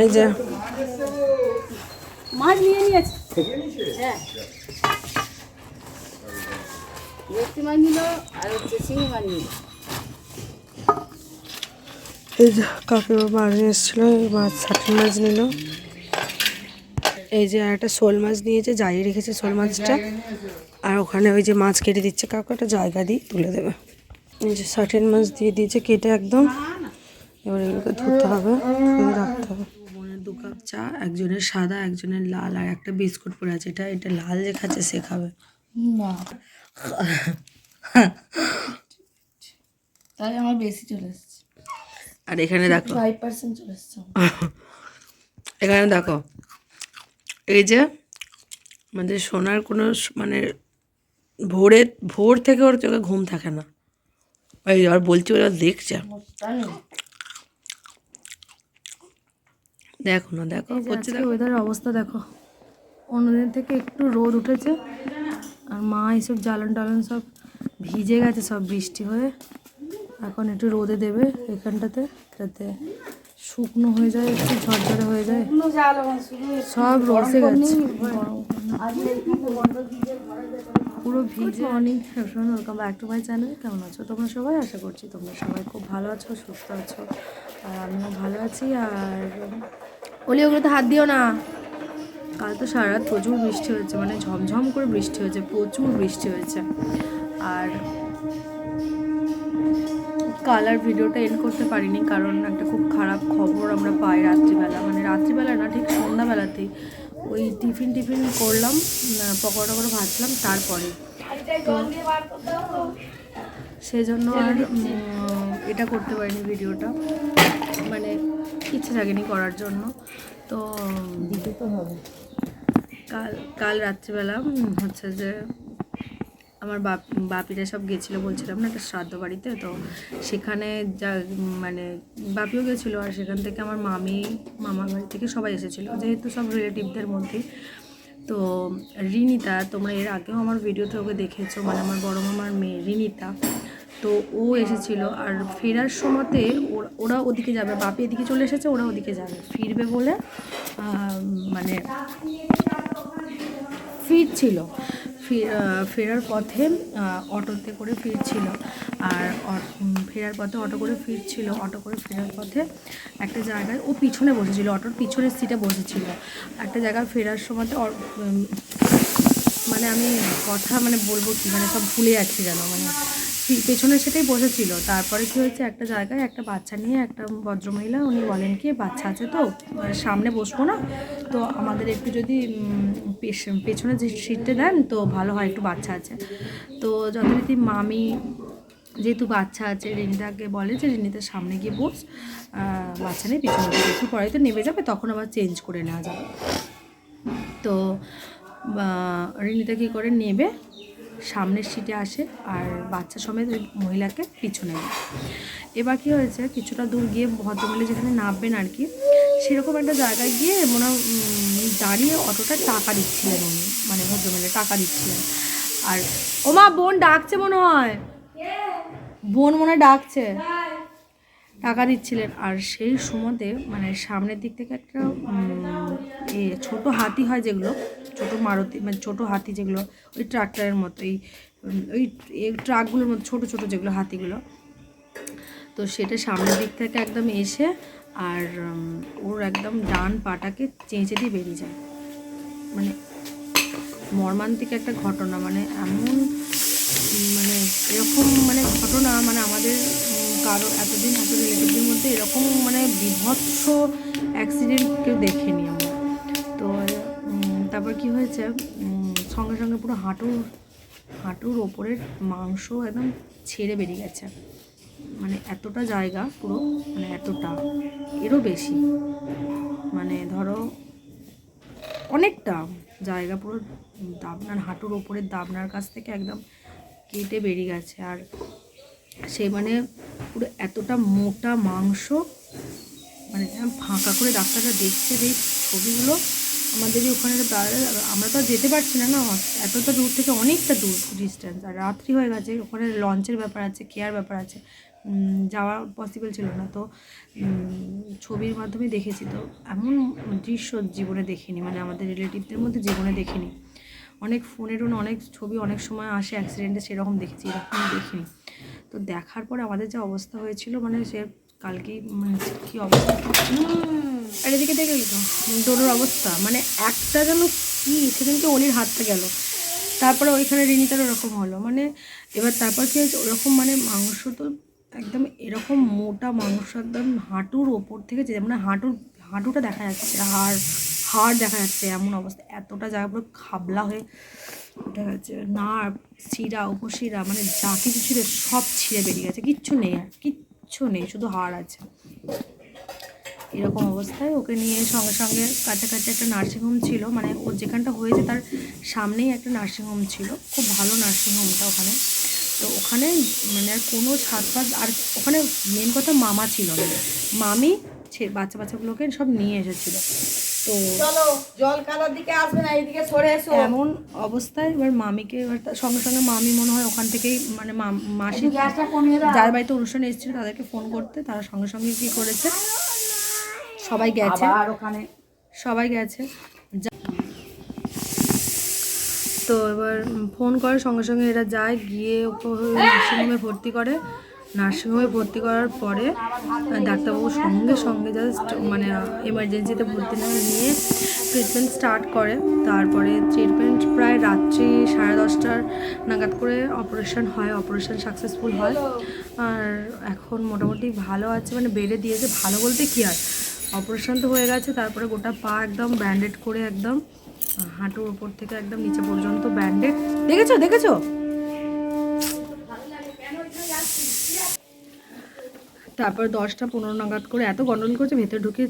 এই যে। মাছ নিয়ে নিয়েছে। হ্যাঁ। ভেটকি মাছ নিল আর হচ্ছে শিঙি মাছ নিল। এই যে কাকিমা মাছ নিয়ে এসেছিল মাছ ষাটের মাছ নিল। এই যে আর একটা শোল মাছ নিয়েছে যাই রেখেছে শোল মাছটা। আর ওখানে ওই যে মাছ কেটে দিচ্ছে কাকু একটা জায়গা দিয়ে তুলে দেবে। এই যে ষাটের মাছ দিয়ে দিয়েছে কেটে একদম এবার এগুলোকে ধুতে হবে ধুয়ে রাখতে হবে। বোনের দু কাপ চা একজনের সাদা একজনের লাল আর একটা বিস্কুট পড়ে আছে। এটা এটা লাল যে খাচ্ছে সে খাবে। না। তাই আমার বেশি চলে এসছে। আর এখানে দেখো। ফাইভ পার্সেন্ট চলে এসছে এখানে দেখো। এই যে আমাদের সোনার কোনো মানে ভোরে ভোর থেকে ওর চোখে ঘুম থাকে না। ওই আর বলছি ওরা দেখছে তাই দেখো না দেখো করছে ওয়েদারের অবস্থা দেখো। অন্যদিন থেকে একটু রোদ উঠেছে। আর মা এইসব জ্বালন টালন সব ভিজে গেছে সব বৃষ্টি হয়ে। এখন একটু রোদে দেবে এখানটাতে যাতে শুকনো হয়ে যায় একটু ঝরঝরে হয়ে যায়। সব রসে গেছে। পুরো ভিজে। অনেক welcome back to my channel কেমন আছো তোমরা সবাই? আশা করছি তোমরা সবাই খুব ভালো আছো সুস্থ আছো। আর আমিও ভালো আছি। আর ওলি ওগুলোতে হাত দিও না। কাল তো সারা রাত প্রচুর বৃষ্টি হয়েছে মানে ঝমঝম করে বৃষ্টি হয়েছে, প্রচুর বৃষ্টি হয়েছে। আর কাল আর ভিডিওটা এন্ড করতে পারিনি, কারণ একটা খুব খারাপ খবর আমরা পাই রাত্রিবেলা। মানে রাত্রিবেলা না, ঠিক সন্ধ্যাবেলাতেই ওই টিফিন টিফিন করলাম পকোড়া টকোড়া ভাজলাম, তারপরে তো সেই জন্য আর এটা করতে পারিনি ভিডিওটা। ইচ্ছে জাগেনি করার জন্য। তো দিতে তো হবে। কাল কাল রাত্রিবেলা হচ্ছে যে আমার বাপ বাপিরা সব গেছিল বলছিলাম না একটা শ্রাদ্ধ বাড়িতে তো সেখানে যা মানে বাপিও গেছিল আর সেখান থেকে আমার মামি মামার বাড়ি থেকে সবাই এসেছিল যেহেতু সব রিলেটিভদের মধ্যে। তো রিনিতা তোমরা এর আগেও আমার ভিডিওতে ওকে দেখেছ মানে আমার বড় মামার মেয়ে রিনিতা। তো ও এসেছিল। আর ফেরার সময়তে ওরা ওদিকে যাবে, বাপি এদিকে চলে এসেছে, ওরা ওদিকে যাবে। ফিরবে বলে মানে ফিরছিল। ফেরার পথে অটোতে করে ফিরছিল। আর ফেরার পথে অটো করে ফিরছিল। অটো করে ফেরার পথে একটা জায়গায় ও পিছনে বসেছিল, অটোর পিছনের সিটে বসেছিল। একটা জায়গায় ফেরার সময় মানে আমি কথা মানে বলব কি মানে সব ভুলে যাচ্ছি যেন মানে পেছনের সেটাই বসেছিল। তারপরে কি হয়েছে? একটা জায়গায় একটা বাচ্চা নিয়ে একটা ভদ্রমহিলা, উনি বলেন কি, বাচ্চা আছে তো মানে সামনে বসবো না। তো আমাদের একটু যদি পেছনে যে সিটটা দেন, তো ভালো হয়, একটু বাচ্চা আছে। তো যথারীতি মামি যেহেতু বাচ্চা আছে, রিনিতাকে বলে যে রিনিতার সামনে গিয়ে বস। বাচ্চা নেই পিছনে একটু পরে তো নেমে যাবে, তখন আবার চেঞ্জ করে নেওয়া যাবে। তো রিনিতা কী করে, নেবে সামনের সিটে আসে আর বাচ্চা সমেত ওই মহিলাকে পিছনে নেয়। এবার কী হয়েছে, কিছুটা দূর গিয়ে ভদ্রমহিলা যেখানে নামবেন আর কি, সেরকম একটা জায়গায় গিয়ে মনে দাঁড়িয়ে অটোটা টাকা দিচ্ছিলেন উনি। মানে ভদ্রমহিলা টাকা দিচ্ছিলেন। আর ওমা বোন ডাকছে মনে হয়। বোন মনে ডাকছে। টাকা দিচ্ছিলেন। আর সেই সময়তে মানে সামনের দিক থেকে একটা ছোট হাতি হয় যেগুলো ছোট মারুতি মানে ছোটো হাতি যেগুলো, ওই ট্রাক্টরের মতো, এই ওই ট্রাকগুলোর মতো, ছোটো ছোটো যেগুলো হাতিগুলো। তো সেটা সামনের দিক থেকে একদম এসে, আর ওর একদম ডান পাটাকে চেঁচে দিয়ে বেরিয়ে যায়। মানে মর্মান্তিক একটা ঘটনা মানে এমন মানে এরকম মানে ঘটনা মানে আমাদের কারও এতদিন এত রিলেটিভদের মধ্যে এরকম মানে বিভৎস অ্যাক্সিডেন্ট কেউ দেখেনি আমরা। তারপর কি হয়েছে? সঙ্গে সঙ্গে পুরো হাঁটুর হাঁটুর ওপরের মাংস একদম ছেড়ে বেরিয়ে গেছে। মানে এতটা জায়গা পুরো মানে এতটা, এরও বেশি। মানে ধরো অনেকটা জায়গা পুরো দাবনার, হাঁটুর ওপরের দাবনার কাছ থেকে একদম কেটে বেরিয়ে গেছে। আর সে মানে পুরো এতটা মোটা মাংস মানে ফাঁকা করে ডাক্তাররা দেখছে যে ছবিগুলো আমাদেরই ওখানে আমরা তো যেতে পারছি না না? এতটা দূর থেকে অনেকটা দূর ডিস্টেন্স আর রাত্রি হয়ে গেছে, ওখানে লঞ্চের ব্যাপার আছে কেয়ার ব্যাপার আছে। যাওয়া পসিবল ছিল না। তো ছবির মাধ্যমে দেখেছি। তো, এমন দৃশ্য জীবনে দেখিনি মানে আমাদের রিলেটিভদের মধ্যে জীবনে দেখিনি। অনেক ফোনেরও অনেক ছবি অনেক সময় আসে অ্যাক্সিডেন্টে সেরকম দেখেছি, এরকম দেখিনি। তো, দেখার পরে আমাদের যে অবস্থা হয়েছিল মানে সে কালকে মানে কী অবস্থা? আর এদিকে দেখে তো দোনোর অবস্থা। মানে একটা যেন কি সেদিনকে অলির হাতটা গেল। তারপরে ওইখানে রিনিতার ওরকম হলো। মানে এবার তারপর কি হয়েছে, ওরকম মানে মাংস তো একদম এরকম মোটা মাংস, একদম হাঁটুর ওপর থেকে যে মানে হাঁটুর হাঁটুটা দেখা যাচ্ছে হাড় হাড় দেখা যাচ্ছে এমন অবস্থা। এতটা জায়গা পুরো খাবলা হয়ে দেখা যাচ্ছে। নার্ভ শিরা, উপশিরা মানে যা কিছু ছিল সব ছিঁড়ে বেরিয়ে গেছে। কিচ্ছু নেই আর, কিচ্ছু নেই, শুধু হাড় আছে। এরকম অবস্থায় ওকে নিয়ে সঙ্গে সঙ্গে কাছাকাছি একটা নার্সিংহোম ছিল। মানে ও যেখানটা হয়েছে তার সামনেই একটা নার্সিংহোম ছিল। খুব ভালো নার্সিংহোমটা ওখানে। তো ওখানে মানে আর কোনো ফাদ আর ওখানে মেন কথা মামা ছিল না। মামি বাচ্চা বাচ্চাগুলোকে সব নিয়ে এসেছিল। তো জল কালার দিকে আসবে না এইদিকে সরে এসো। এমন অবস্থায় এবার মামিকে এবার তার সঙ্গে সঙ্গে মামি মনে হয় ওখান থেকেই মানে মা- মাসি যার বাড়িতে অনুষ্ঠানে এসেছিল তাদেরকে ফোন করতে। তারা সঙ্গে সঙ্গে কি করেছে? সবাই গেছে। আর ওখানে। সবাই গেছে। তো এবার ফোন করে সঙ্গে সঙ্গে এরা যায় গিয়ে ওকে নার্সিংহোমে ভর্তি করে। নার্সিংহোমে ভর্তি করার পরে ডাক্তারবাবু সঙ্গে সঙ্গে জাস্ট মানে এমার্জেন্সিতে ভর্তি নিয়ে ট্রিটমেন্ট স্টার্ট করে। তারপরে ট্রিটমেন্ট প্রায় রাত্রি সাড়ে দশটার নাগাদ করে অপারেশন হয় অপারেশন সাকসেসফুল হয়। আর এখন মোটামুটি ভালো আছে মানে বেডে দিয়েছে ভালো বলতে কি আর? অপারেশন তো হয়ে গেছে, তারপরে গোটা পা একদম ব্যান্ডেড করে একদম, হাঁটুর উপর থেকে একদম নিচে পর্যন্ত ব্যান্ডেড দেখেছ দেখেছ? তারপর দশটা পনেরো নাগাদ করে এত গন্ডল করছে, ভেতরে ঢুকে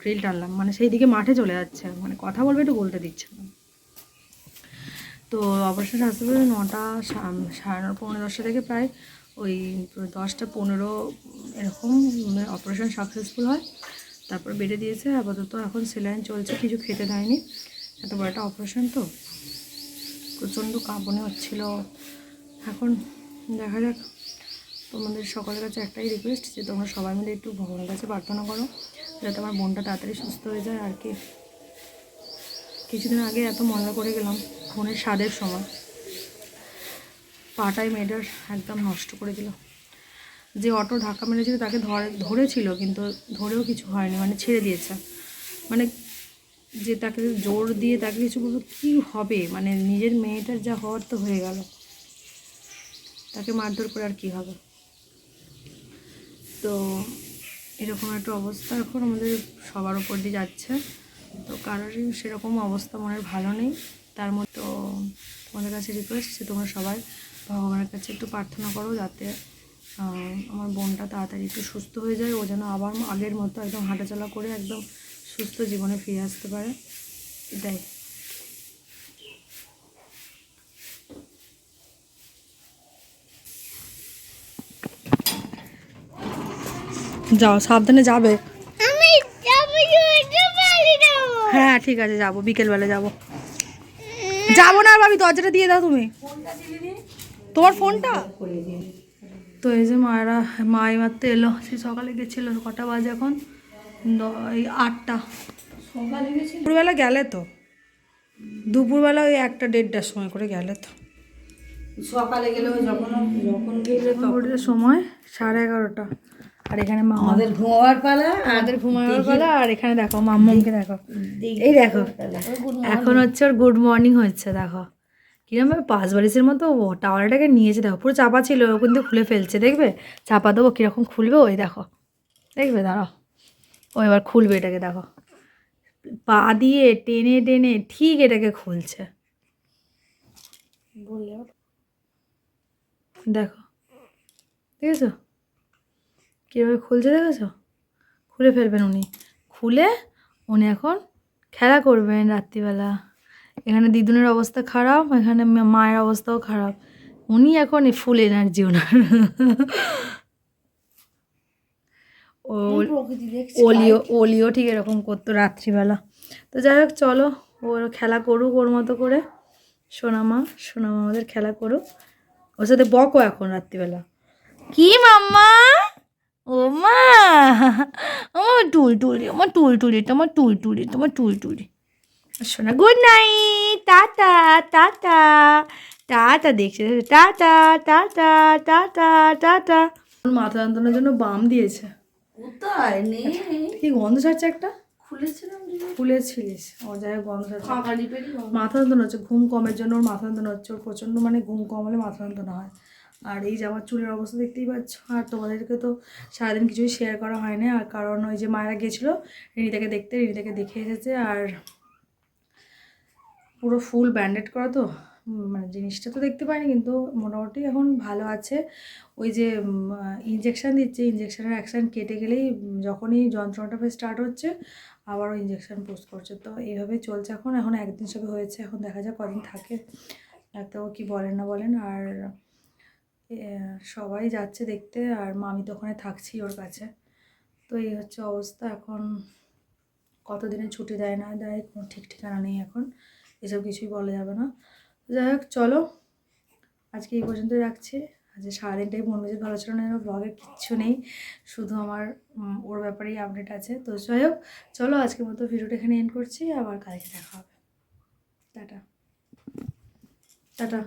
গ্রিল টানলাম। মানে সেই দিকে মাঠে চলে যাচ্ছে। মানে কথা বলবে একটু বলতে দিচ্ছে না। তো অপারেশন আসতে পারে নটা সাড়ে নটা পনেরো দশটা থেকে প্রায় ওই দশটা পনেরো এরকম অপারেশন সাকসেসফুল হয়। তারপর বেডে দিয়েছে, আপাতত এখন সেলাইন চলছে, কিছু খেতে দেয়নি। এত বড় একটা অপারেশন তো। প্রচণ্ড কাঁপনে হচ্ছিল। এখন দেখা যাক। তোমাদের সকলের কাছে একটাই রিকোয়েস্ট যে তোমরা সবাই মিলে একটু ভগবানের কাছে প্রার্থনা করো, যাতে আমার বোনটা তাড়াতাড়ি সুস্থ হয়ে যায় আর কি। কিছুদিন আগে এত মজা করে গেলাম ফোনের স্বাদের সময়। পাটাই মেয়েটার একদম নষ্ট করে দিল। যে অটো ধাক্কা মেরেছিল তাকে ধরে, ধরেছিল, কিন্তু ধরেও কিছু হয়নি মানে ছেড়ে দিয়েছে। মানে যে তাকে জোর দিয়ে তাকে কিছু বলব কী হবে? মানে নিজের মেয়েটার যা হওয়ার তো হয়ে গেল। তাকে মারধর করে আর কী হবে? তো এরকম একটা অবস্থা এখন আমাদের সবার উপর দিয়ে যাচ্ছে। তো কারোরই সেরকম অবস্থা মনের ভালো নেই। তার মতো তোমাদের কাছে রিকোয়েস্ট যে তোমরা সবাই ভগবানের কাছে একটু প্রার্থনা করো যাতে আমার বোনটা তাড়াতাড়ি একটু সুস্থ হয়ে যায় ও যেন আবার আগের মতো একদম হাঁটাচলা করে একদম সুস্থ জীবনে ফিরে আসতে পারে। এটাই যাও সাবধানে যাবে? হ্যাঁ ঠিক আছে যাব বিকেলবেলা যাব। যাব না ভাবি দরজাটা দিয়ে দাও তুমি। তোমার ফোনটা? তো এই যে মায়েরা মা মারতে এলো। সে সকালে গেছিল কটা বাজে এখন? এই আটটা। দুপুরবেলা গেলে তো। দুপুরবেলা ওই একটা দেড়টার সময় করে গেলে তো। সকালে গেলে যখন যখন গেলে সময় সাড়ে এগারোটা। আর এখানে মামা আমাদের ঘুমাবার পালা আমাদের ঘুমানোর বেলা আর এখানে দেখো মাম্মামকে দেখো। এই দেখো এখন হচ্ছে ওর গুড মর্নিং হচ্ছে দেখো। কিরম ভাবে পাঁচ বারিশের মতো ও টাওয়ারটাকে নিয়েছে দেখো পুরো চাপা ছিল ও কিন্তু খুলে ফেলছে দেখবে? চাপা দেবো কীরকম খুলবে ওই দেখো দেখবে? দাঁড়াও ও এবার খুলবে এটাকে দেখো। পা দিয়ে টেনে টেনে ঠিক এটাকে খুলছে। দেখো দেখেছ? কীভাবে খুলছে দেখেছ? খুলে ফেলবেন উনি। খুলে উনি এখন খেলা করবেন রাত্রিবেলা। এখানে দিদুনের অবস্থা খারাপ এখানে মায়ের অবস্থাও খারাপ। উনি এখন ফুল এনার্জি ওনার। ওলিও ওলিও ঠিক এরকম করতো রাত্রিবেলা। তো যাই হোক চলো ও খেলা করুক ওর মতো করে। সোনামা সোনামা আমাদের খেলা করুক। ওর সাথে বকো এখন রাত্রিবেলা। কি মাম্মা? ও মা! আমার টুল টুলি আমার টুল টুলি তোমার টুল টুলি তোমার টুল টুলি শোনা good night tata tata tata দেখছে টাটা টাটা টাটা টাটা মাথা যন্ত্রণার জন্য বাম দিয়েছে। কোথায়? নেই। কি গন্ধ ছাড়ছে একটা? খুলেছিলাম যে ফুলেছিলিস ও যাই গন্ধ ছাড়ছে। মাথা যন্ত্রণা হচ্ছে ঘুম কমের জন্য ওর মাথা যন্ত্রণা হচ্ছে। ওর প্রচণ্ড মানে ঘুম কম হলে মাথা যন্ত্রণা হয়। আর এই যে আমার চুলের অবস্থা দেখতেই পাচ্ছ আর তোমাদেরকে তো সারাদিন কিছুই শেয়ার করা হয়নি আর কারণ ওই যে মায়েরা গেছিল রিনিতাকে দেখতে রিনিতাকে দেখে এসেছে। আর পুরো ফুল ব্যান্ডেড করা তো মানে জিনিসটা তো দেখতে পাইনি কিন্তু মোটামুটি এখন ভালো আছে। ওই যে ইঞ্জেকশান দিচ্ছে ইঞ্জেকশানের অ্যাকশান কেটে গেলেই যখনই যন্ত্রণাটা স্টার্ট হচ্ছে, আবারও ইঞ্জেকশন পোস্ট করছে। তো এইভাবেই চলছে এখন এখন একদিন সবে হয়েছে, এখন দেখা যাক কদিন থাকে। ডাক্তারবাবু কি বলেন না বলেন, আর সবাই যাচ্ছে দেখতে, আর মামি তো ওখানে থাকছি ওর কাছে। তো এই হচ্ছে অবস্থা, এখন কতদিনে ছুটি দেয় না দেয়, কোনো ঠিক ঠিকানা নেই এখন। এসব কিছুই বলা যাবে না। যাই হোক, চলো। আজকে এই পর্যন্তই রাখছি। আজকে সারাদিনটাই মন মেজাজ ভালো ছিল না ব্লগে কিচ্ছু নেই। শুধু আমার ওর ব্যাপারেই আপডেট আছে। তো যাই হোক, চলো আজকের মতো ভিডিওটা এখানে এন্ড করছি। আবার কালকে দেখা হবে। টাটা। টাটা।